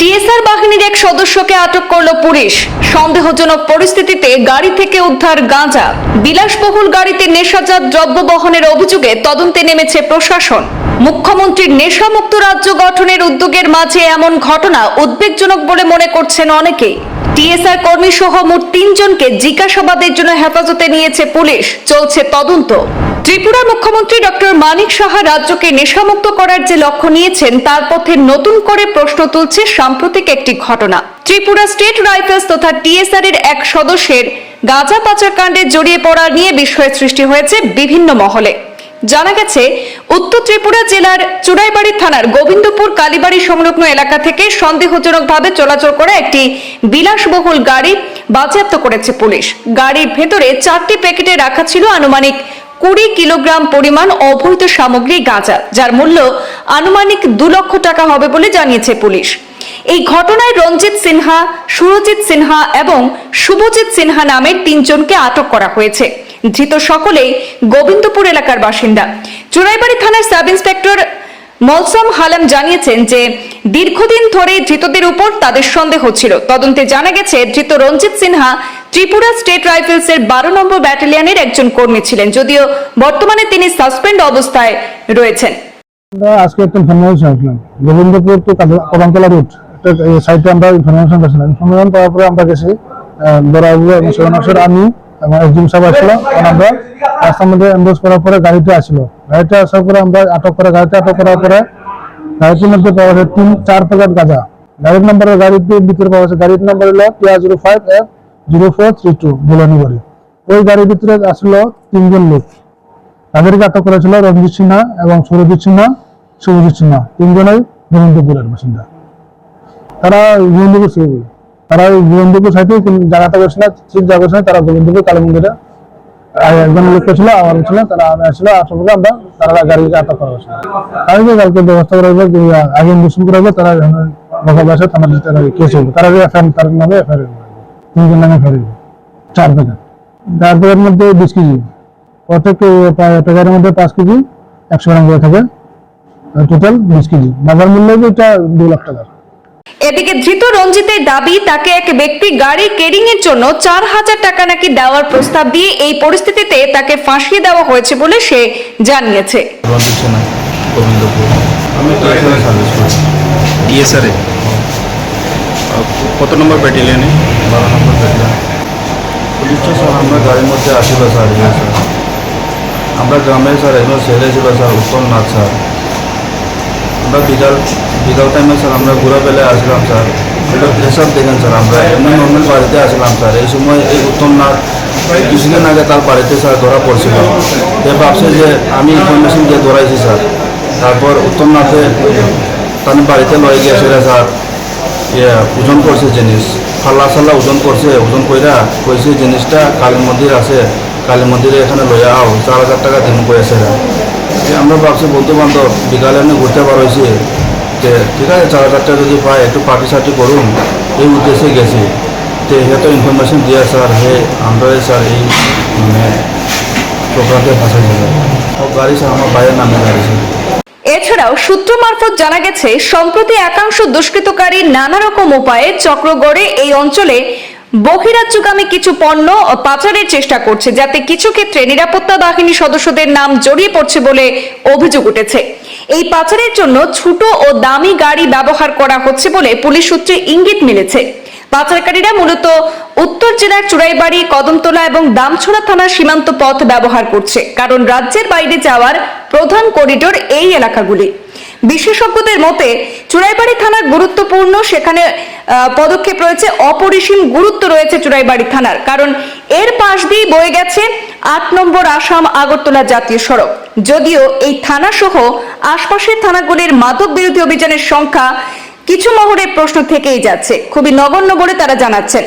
TSR বাহিনীর এক সদস্যকে আটক করল পুলিশ। সন্দেহজনক পরিস্থিতিতে গাড়ি থেকে উদ্ধার গাঁজা। বিলাসবহুল গাড়িতে নেশাজাত দ্রব্য বহনের অভিযোগে তদন্তে নেমেছে প্রশাসন। মুখ্যমন্ত্রীর নেশামুক্ত রাজ্য গঠনের উদ্যোগের মাঝে এমন ঘটনা উদ্বেগজনক বলে মনে করছেন অনেকেই। টিএসআর কর্মী সহ মোট তিনজনকে জিজ্ঞাসাবাদের জন্য হেফাজতে নিয়েছে পুলিশ। চলছে তদন্ত। ত্রিপুরার মুখ্যমন্ত্রী ডক্টর মানিক সাহা রাজ্যকে নেশামুক্ত করার যে লক্ষ্য নিয়েছেন, তার পথে নতুন করে প্রশ্ন তুলছে সাম্প্রতিক একটি ঘটনা। ত্রিপুরা স্টেট রাইফেলস তথা টিএসআর এর এক সদস্যের গাঁজা পাচার কাণ্ডে জড়িয়ে পড়া নিয়ে বিস্ময়ের সৃষ্টি হয়েছে বিভিন্ন মহলে। জানা গেছে, উত্তর ত্রিপুরা জেলার চুড়াইবাড়ি থানার গোবিন্দপুর কালীবাড়ি সংলগ্ন এলাকা থেকে সন্দেহজনকভাবে চলাচল করা একটি বিলাসবহুল গাড়ি বাজেয়াপ্ত করেছে পুলিশ। গাড়ির ভেতরে চারটি প্যাকেটে রাখা ছিল আনুমানিক কুড়ি কিলোগ্রাম পরিমাণ অবৈধ সামগ্রী গাঁজা, যার মূল্য আনুমানিক দু লক্ষ টাকা হবে বলে জানিয়েছে পুলিশ। এই ঘটনায় রঞ্জিত সিনহা, সুরজিৎ সিনহা এবং শুভজিৎ সিনহা নামের তিনজনকে আটক করা হয়েছে। ধৃত সকলেই গোবিন্দপুর এলাকার বাসিন্দা। চুরাইবাড়ি থানার সাব ইন্সপেক্টর মলসম হালাম জানিয়েছেন যে, দীর্ঘদিন ধরে ধৃতদের উপর তাদের সন্দেহ ছিল। তদন্তে জানা গেছে, ধৃত রঞ্জিত সিনহা ত্রিপুরা স্টেট রাইফেলসের বারো নম্বর ব্যাটালিয়নের একজন কর্মী ছিলেন, যদিও বর্তমানে তিনি সাসপেন্ড অবস্থায় রয়েছেন। আজকে একটা ইনফরমেশন আসলাম গোবিন্দপুর টু কদমতলা রুট সাইটে আমরা ইনফরমেশন পাচ্ছিলাম ইনফরমেশন পাওয়ার পরে আমরা গেছি বড়াবু এবং সেবনাশের আমি এবং একজন সাহেব আসলো। আমরা রাস্তার মধ্যে এন্ডোজ করার পরে গাড়িটা আসলো। গাড়িটা আসার পরে আমরা আটক করে গাড়িটা আটক করার পরে গাড়িটির মধ্যে পাওয়া যায় তিন, চার প্যাকেট গাঁজা। গাড়ির নম্বরের গাড়িটির ভিতরে পাওয়া যাচ্ছে গাড়ির নম্বর হলো টিয়া zero five F zero four three two বাড়ি ওই গাড়ির ভিতরে আসলো তিনজন লোক। তাদেরকে আটক করেছিল রঞ্জিত সিনহা এবং সুরজিৎ সিনহা, শুভজিৎ সিনহা। তিনজনই গোবিন্দপুরের বাসিন্দা। তারা গোবিন্দপুর তারা ওই গোবিন্দপুর সাইডে না, ঠিক জায়গা তারা গোবিন্দপুর কালী মন্দিরে একজন লোক ছিল, আমার ছিল, তারা আমি আসছিল আমরা তারা গাড়িকে আটক করা হয়েছিল। যে কালকে ব্যবস্থা করা যে আগে করা তারা থানার তারা কেস তারা এফআইআর, তার নামে এফআইআর নামে চার প্যাকেট চার প্যাকেটের মধ্যে বিশ কেজি। প্রত্যেক প্যাকেটের মধ্যে পাঁচ কেজি একশো গ্রাম করে থাকে। টোটাল বিশ কেজি। বাজার মূল্য এটা দু লাখ টাকা। এদিকে ধৃত রঞ্জিতের দাবি তাকে এক ব্যক্তি গাড়ি কেরিং এর জন্য চার হাজার টাকা নাকি দেওয়ার প্রস্তাব দিয়ে এই পরিস্থিতিতে তাকে ফাঁসিয়ে দেওয়া হয়েছে বলে সে জানিয়েছে। রঞ্জিত সেনা গোবিন্দপুর। আমি টিএসআরে সার্ভিস করি। টিএসআরে কত নম্বর ব্যাটালিয়নে? বারো নম্বর ব্যাটালিয়ন পুলিশটা স্যার আমরা গাড়ির মধ্যে আসিল স্যার ইয়ে স্যার আমরা গ্রামে স্যার, একজন ছেলে ছিল স্যার, উত্তম নাথ স্যার। আমরা বিকাল বিকাল টাইমে স্যার, আমরা ঘোরাবেলায় আসলাম স্যার। এটা হিসাব দেখেন স্যার, আমরা এমনি নর্মাল বাড়িতে আসলাম স্যার। এই সময় এই উত্তম নাথ কিছুদিন আগে তার বাড়িতে স্যার ধরা পড়ছিল। সে ভাবছে যে আমি ইনফরমেশন দিয়ে ধরাইছি স্যার। তারপর উত্তম নাথে তার বাড়িতে লয়ে গিয়েছিল স্যার। ইয়ে ওজন করছে জিনিস। ফাল্লা সাল্লা ওজন করছে, ওজন কইরা কইছে জিনিসটা কালী মন্দির আছে কালী মন্দিরে এখানে লইয়া আও, চার হাজার টাকা দিন কয়েছে আমরা ভাবছি বন্ধু বান্ধব বিকালে এমনি ঘুরতে পারছি যে ঠিক আছে, চার হাজার টাকা যদি পাই একটু পার্টি সার্টি করুন, এই উদ্দেশ্যে গেছি। তো হে তো ইনফরমেশন দিয়ে স্যার, হে আমরা স্যার, এই মানে চক্রান্তে ফাঁসাই যাবে সব গাড়ি স্যার, আমার বাইরের নামে গাড়ি স্যার এছাড়াও সূত্র মারফত জানা গেছে, সম্প্রতি একাংশ দুষ্কৃতকারী নানা রকম উপায়ে চক্রগড়ে এই অঞ্চলে বহিরাজ্যগামী কিছু পণ্য পাচারের চেষ্টা করছে, যাতে কিছু ক্ষেত্রে নিরাপত্তা বাহিনী সদস্যদের নাম জড়িয়ে পড়ছে বলে অভিযোগ উঠেছে। এই পাচারের জন্য ছোট ও দামি গাড়ি ব্যবহার করা হচ্ছে বলে পুলিশ সূত্রে ইঙ্গিত মিলেছে। পাচারকারীরা মূলত উত্তর জেলার চুড়াইবাড়ি, কদমতলা এবং দামছড়া থানার সীমান্ত পথ ব্যবহার করছে, কারণ রাজ্যের বাইরে যাওয়ার প্রধান করিডোর এই এলাকাগুলি। বিশেষজ্ঞদের মতে, চুড়াইবাড়ি থানার গুরুত্বপূর্ণ সেখানে পদক্ষেপ রয়েছে। অপরিসীম গুরুত্ব রয়েছে চুড়াইবাড়ি থানার, কারণ এর পাশ দিয়ে বয়ে গেছে আট নম্বর আসাম আগরতলা জাতীয় সড়ক। যদিও এই থানা সহ আশপাশের থানাগুলির মাদক বিরোধী অভিযানের সংখ্যা কিছু মহরে প্রশ্ন থেকেই যাচ্ছে। খুবই নগণ্য বলে তারা জানাচ্ছেন।